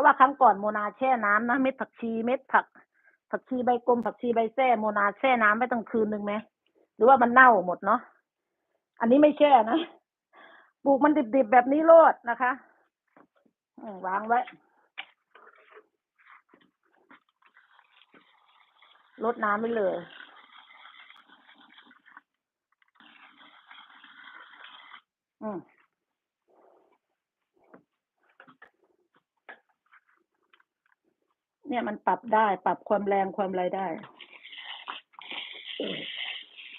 ราะว่าครั้งก่อนโมนาแช่น้ำนะเม็ดผักชีเม็ดผัก ผักชีใบกลมผักชีใบแส้โมนาแช่น้ำไว้ตั้งคืนหนึ่งไหมหรือว่ามันเน่าหมดเนาะอันนี้ไม่แช่นะปลูกมันดิบๆแบบนี้โลดนะคะวางไว้ลดน้ำไปเลย อืม เนี่ยมันปรับได้ ปรับความแรงความอะไรได้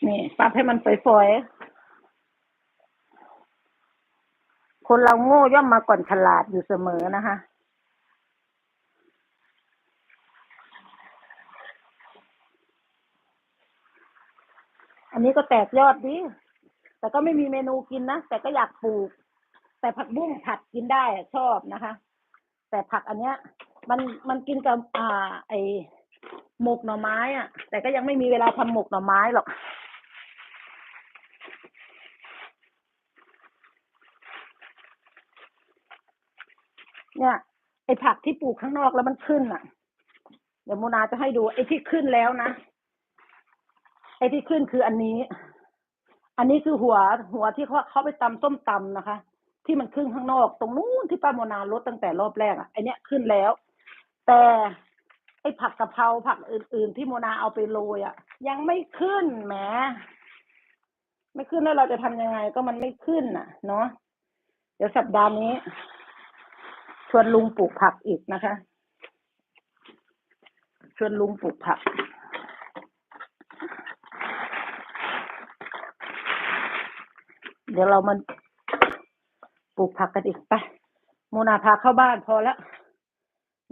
นี่ ปรับให้มันฝอยๆ คนเราโง่ย่อมมาก่อนฉลาดอยู่เสมอนะคะอันนี้ก็แตกยอดดี แต่ก็ไม่มีเมนูกินนะ แต่ก็อยากปลูก แต่ผักบุ้งผัดกินได้ชอบนะคะ แต่ผักอันเนี้ย มันมันกินกับอ่า ไอหมกหน่อไม้อะแต่ก็ยังไม่มีเวลาทำหมกหน่อไม้หรอกเนี่ยไอผักที่ปลูกข้างนอกแล้วมันขึ้นอะ เดี๋ยวโมนาจะให้ดูไอที่ขึ้นแล้วนะไอที่ขึ้นคืออันนี้ อันนี้คือหัวหัวที่เขาเขาไปตำส้มตำนะคะ ที่มันขึ้นข้างนอก ตรงนู้นที่ป้าโมนาลดตั้งแต่รอบแรกอะไอเนี้ยขึ้นแล้ว แต่ไอผักกะเพราผักอื่น ๆ ที่โมนาเอาไปโรยอะ ยังไม่ขึ้นแหมไม่ขึ้นแล้วเราจะทำยังไงก็มันไม่ขึ้นอะ เนาะเดี๋ยวสัปดาห์นี้ ชวนลุงปลูกผักอีกนะคะ ชวนลุงปลูกผักเดี๋ยวเรามันปลูกผักกันอีกไปโมนาพาเข้าบ้านพอแล้ว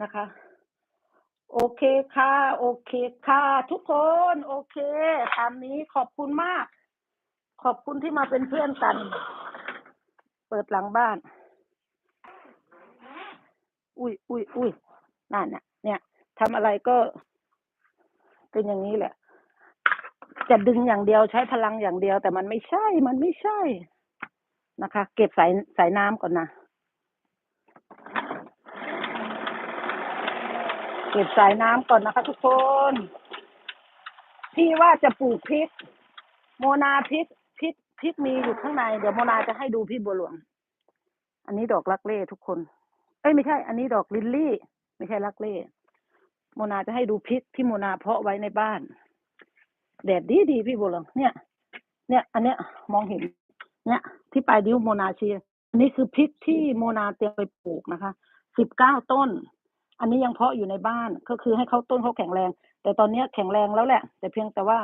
นะคะ โอเคค่ะ โอเคค่ะ ทุกคนโอเคตามนี้ขอบคุณมาก ขอบคุณที่มาเป็นเพื่อนกัน เปิดหลังบ้าน อุ้ยอุ้ยอุ้ยนั่นน่ะ เนี่ยทำอะไรก็ เป็นอย่างนี้แหละ จะดึงอย่างเดียวใช้พลังอย่างเดียว แต่มันไม่ใช่ มันไม่ใช่นะคะ เก็บสายสายน้ำก่อนนะ เก็บสายน้ำก่อนนะคะทุกคน พี่ว่าจะปลูกพริก โมนาพริกพริกพริกมีอยู่ข้างใน เดี๋ยวโมนาจะให้ดูพี่บัวหลวง อันนี้ดอกลักเล่ทุกคน เอ้ยไม่ใช่ อันนี้ดอกลิลลี่ ไม่ใช่ลักเล่โมนาจะให้ดูพริกที่โมนาเพาะไว้ในบ้าน แดดดีดีพี่บัวหลวงเนี่ย เนี่ย อันเนี้ยมองเห็น เนี่ยที่ปลายดิ้วโมนาเชียอันนี้คือพริกที่โมนาเตรียมไปปลูกนะคะสิบเก้าต้น อันนี้ยังเพาะอยู่ในบ้านก็คือให้เขาต้นเขาแข็งแรง แต่ตอนนี้แข็งแรงแล้วแหละ แต่เพียงแต่ว่า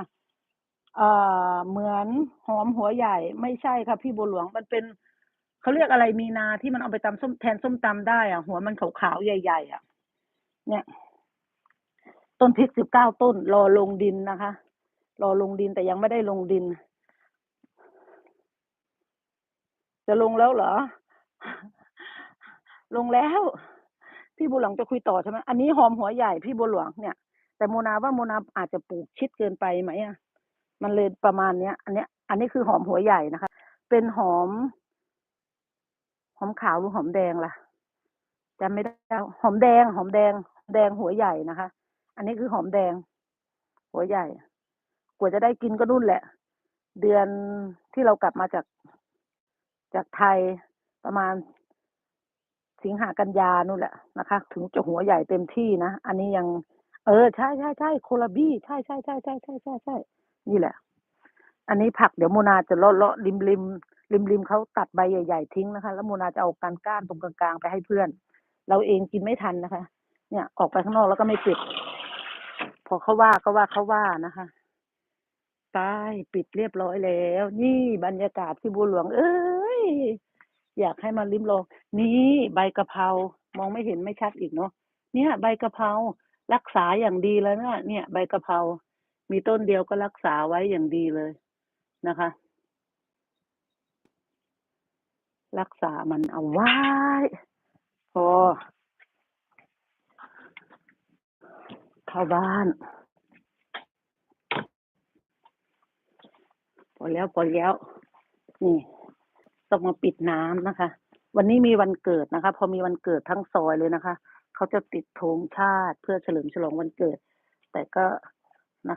เอ่อเหมือนหอมหัวใหญ่ ไม่ใช่ค่ะพี่บัวหลวงมันเป็นเขาเรียกอะไรมีนาที่มันเอาไปตำส้มแทนส้มตำได้อะ หัวมันขาวๆใหญ่ ๆ อะ เนี่ย ต้นพริกสิบเก้าต้น รอลงดินนะคะ รอลงดินแต่ยังไม่ได้ลงดิน จะลงแล้วเหรอ ลงแล้ว พี่บัวหลวงจะคุยต่อใช่ไหมอันนี้หอมหัวใหญ่พี่บัวหลวงเนี่ย แต่โมนาว่าโมนาอาจจะปลูกชิดเกินไปไหมอะมันเลยประมาณเนี้ย อันเนี้ย อันนี้คือหอมหัวใหญ่นะคะ เป็นหอม หอมขาวหรือหอมแดงล่ะจำไม่ได้แล้วหอมแดง หอมแดง แดงหัวใหญ่นะคะ อันนี้คือหอมแดง หัวใหญ่ กว่าจะได้กินก็นุ่นแหละ เดือนที่เรากลับมาจากจากไทยประมาณ สิงหากันยานู่นแหละนะคะ ถึงจะหัวใหญ่เต็มที่นะ อันนี้ยัง เออใช่ใช่ใช่โคลาบี้ใช่ใช่ใช่ใช่ใช่ใช่ใช่นี่แหละ อันนี้ผักเดี๋ยวโมนาจะเลาะเลาะริมริมริมริมเขาตัดใบใหญ่ ๆ ทิ้งนะคะ แล้วโมนาจะเอาการก้านตรงกลางๆไปให้เพื่อน เราเองกินไม่ทันนะคะ เนี่ยออกไปข้างนอกแล้วก็ไม่ปิด พอเขาว่าก็ว่าเขาว่านะคะตายปิดเรียบร้อยแล้ว นี่บรรยากาศที่บัวหลวง เอ้ย อยากให้มาลิ้มลองนี่ใบกะเพรามองไม่เห็นไม่ชัดอีกเนาะเนี่ย ใบกะเพรารักษาอย่างดีแล้วเนะเนี่ย ใบกะเพรา มีต้นเดียวก็รักษาไว้อย่างดีเลยนะคะ รักษามันเอาไว้พอเข้าบ้านพอแล้วพอแล้วนี่ ต้องมาปิดน้ำนะคะ วันนี้มีวันเกิดนะคะ พอมีวันเกิดทั้งซอยเลยนะคะ เขาจะติดธงชาติเพื่อเฉลิมฉลองวันเกิด แต่ก็